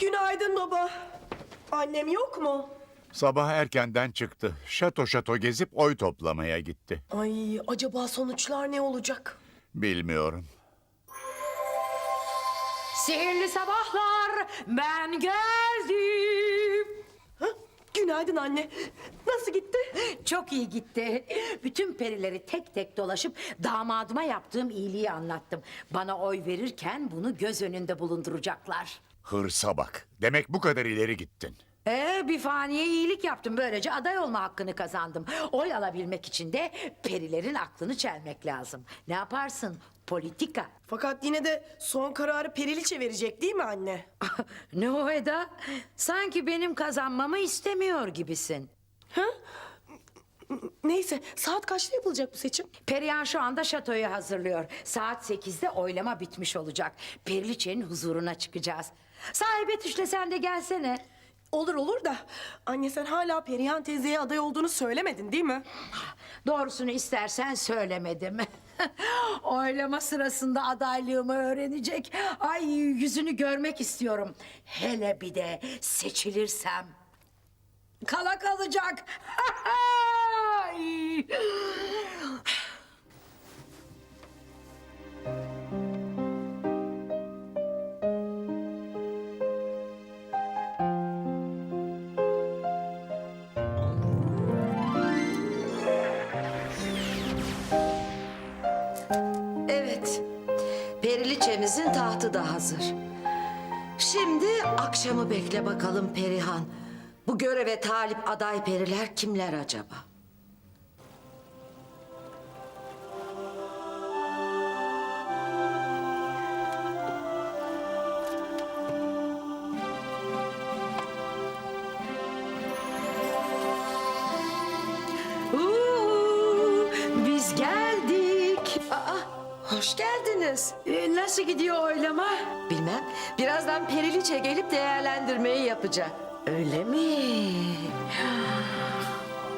Günaydın baba. Annem yok mu? Sabah erkenden çıktı. Şato şato gezip oy toplamaya gitti. Ay acaba sonuçlar ne olacak? Bilmiyorum. Sihirli sabahlar ben geldim. Ha? Günaydın anne. Nasıl gitti? Çok iyi gitti. Bütün perileri tek tek dolaşıp damadıma yaptığım iyiliği anlattım. Bana oy verirken bunu göz önünde bulunduracaklar. Hırsa bak. Demek bu kadar ileri gittin. Ee, bir faniye iyilik yaptım. Böylece aday olma hakkını kazandım. Oy alabilmek için de perilerin aklını çelmek lazım. Ne yaparsın? Politika. Fakat yine de son kararı Periliçe verecek değil mi anne? ne o Eda? Sanki benim kazanmamı istemiyor gibisin. Ha? Neyse saat kaçta yapılacak bu seçim? Perihan şu anda şatoyu hazırlıyor. Saat sekizde oylama bitmiş olacak. Periliçe'nin huzuruna çıkacağız. Sahi Betüş'le sen de gelsene. Olur olur da anne sen hala Perihan teyzeye aday olduğunu söylemedin değil mi? Doğrusunu istersen söylemedim. Oylama sırasında adaylığımı öğrenecek. Ay yüzünü görmek istiyorum. Hele bir de seçilirsem. Kala kalacak. Evet. Periliçemizin tahtı da hazır. Şimdi akşamı bekle bakalım Perihan. Bu göreve talip aday periler kimler acaba? Biz geldik. Hoş geldiniz. Ee, nasıl gidiyor oylama? Bilmem, birazdan Periliçe gelip değerlendirmeyi yapacak. Öyle mi?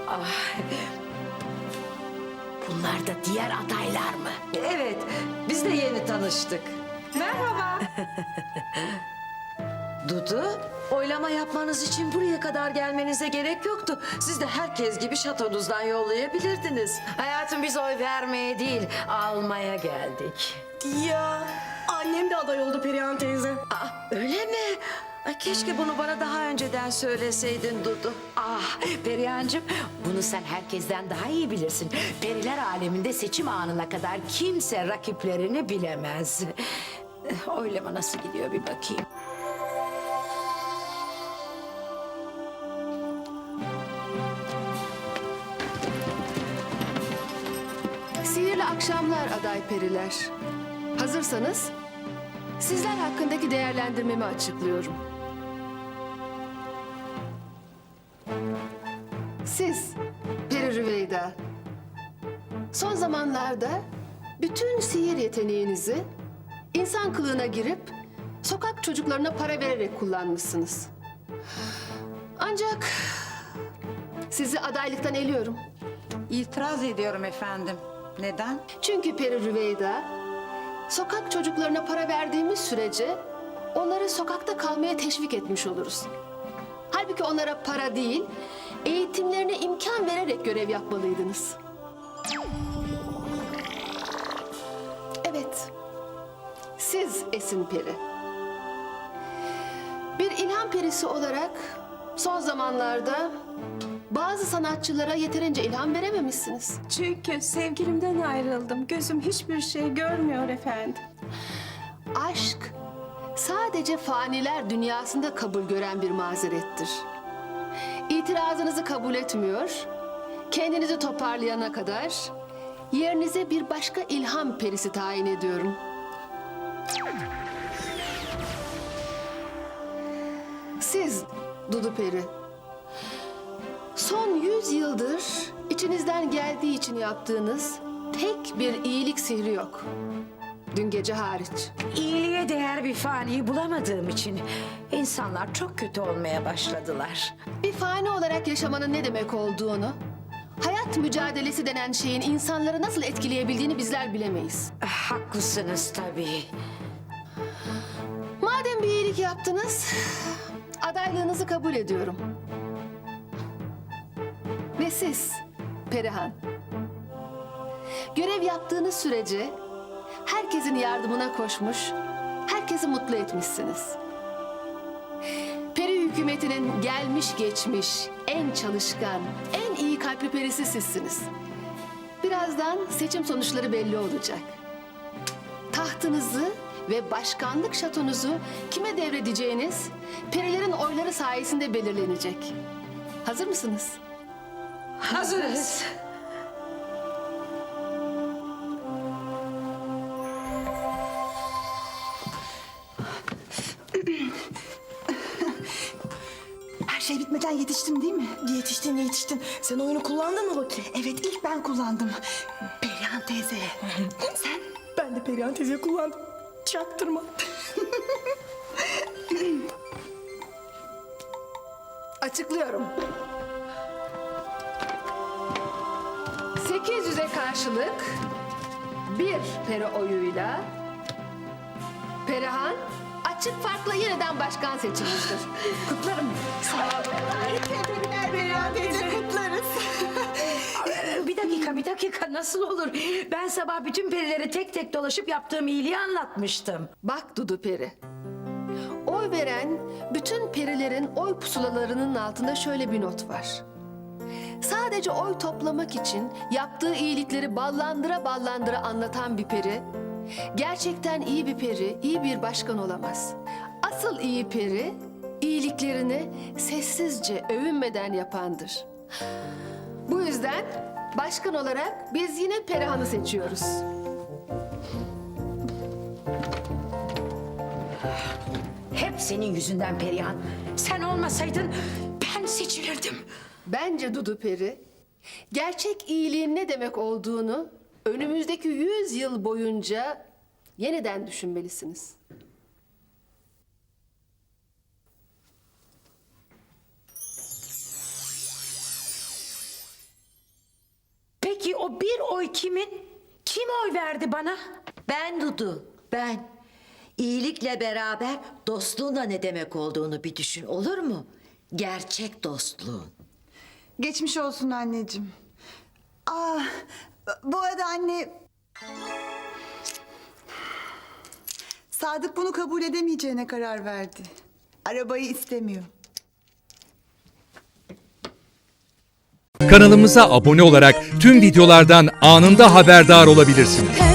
Ah. Bunlar da diğer adaylar mı? Evet, biz de yeni tanıştık. Merhaba. Dudu, oylama yapmanız için buraya kadar gelmenize gerek yoktu. Siz de herkes gibi şatonuzdan yollayabilirdiniz. Hayatım biz oy vermeye değil, almaya geldik. Ya annem de aday oldu Perihan teyze. Aa, öyle mi? Ay, keşke bunu bana daha önceden söyleseydin Dudu. Ah Perihan'cığım bunu sen herkesten daha iyi bilirsin. Periler aleminde seçim anına kadar kimse rakiplerini bilemez. Oylama nasıl gidiyor bir bakayım. Sihirli akşamlar aday periler. Hazırsanız sizler hakkındaki değerlendirmemi açıklıyorum. Siz Peri Rüveyda son zamanlarda bütün sihir yeteneğinizi insan kılığına girip sokak çocuklarına para vererek kullanmışsınız. Ancak sizi adaylıktan eliyorum. İtiraz ediyorum efendim. Neden? Çünkü Peri Rüveyda, sokak çocuklarına para verdiğimiz sürece onları sokakta kalmaya teşvik etmiş oluruz. Halbuki onlara para değil, eğitimlerine imkan vererek görev yapmalıydınız. Evet, siz Esin Peri. Bir ilham perisi olarak son zamanlarda bazı sanatçılara yeterince ilham verememişsiniz. Çünkü sevgilimden ayrıldım. Gözüm hiçbir şey görmüyor efendim. Aşk sadece faniler dünyasında kabul gören bir mazerettir. İtirazınızı kabul etmiyor, kendinizi toparlayana kadar yerinize bir başka ilham perisi tayin ediyorum. Siz Dudu Peri, son yüz yıldır içinizden geldiği için yaptığınız tek bir iyilik sihri yok. Dün gece hariç. İyiliğe değer bir faniyi bulamadığım için insanlar çok kötü olmaya başladılar. Bir fani olarak yaşamanın ne demek olduğunu hayat mücadelesi denen şeyin insanları nasıl etkileyebildiğini bizler bilemeyiz. Haklısınız tabii. Madem bir iyilik yaptınız, adaylığınızı kabul ediyorum. Ve siz, Perihan, görev yaptığınız sürece herkesin yardımına koşmuş, herkesi mutlu etmişsiniz. Peri hükümetinin gelmiş geçmiş, en çalışkan, en iyi kalpli perisi sizsiniz. Birazdan seçim sonuçları belli olacak tahtınızı ve başkanlık şatonuzu kime devredeceğiniz perilerin oyları sayesinde belirlenecek. Hazır mısınız? Hazırız. Her şey bitmeden yetiştim değil mi? Yetiştin yetiştin. Sen oyunu kullandın mı bakayım? Evet ilk ben kullandım. Perihan teyze. Sen? Ben de Perihan teyze kullandım. Çaktırma. Açıklıyorum. 800'e karşılık bir peri oyuyla Perihan açık farkla yeniden başkan seçilmiştir. Kutlarım. Tebrikler Perihan teyze kutlarız. Bir dakika, bir dakika nasıl olur? Ben sabah bütün perileri tek tek dolaşıp yaptığım iyiliği anlatmıştım. Bak Dudu Peri. Oy veren bütün perilerin oy pusulalarının altında şöyle bir not var. Sadece oy toplamak için yaptığı iyilikleri ballandıra ballandıra anlatan bir peri, gerçekten iyi bir peri, iyi bir başkan olamaz. Asıl iyi peri, iyiliklerini sessizce övünmeden yapandır. Bu yüzden başkan olarak biz yine Perihan'ı seçiyoruz. Hep senin yüzünden Perihan. Sen olmasaydın ben seçilirdim. Bence Dudu Peri, gerçek iyiliğin ne demek olduğunu önümüzdeki yüz yıl boyunca yeniden düşünmelisiniz. Peki o bir oy kimin? Kim oy verdi bana? Ben Dudu, ben. İyilikle beraber dostluğun da ne demek olduğunu bir düşün olur mu? Gerçek dostluğun. Geçmiş olsun anneciğim. Aa, bu arada anne... Sadık bunu kabul edemeyeceğine karar verdi. Arabayı istemiyor. Kanalımıza abone olarak tüm videolardan anında haberdar olabilirsiniz.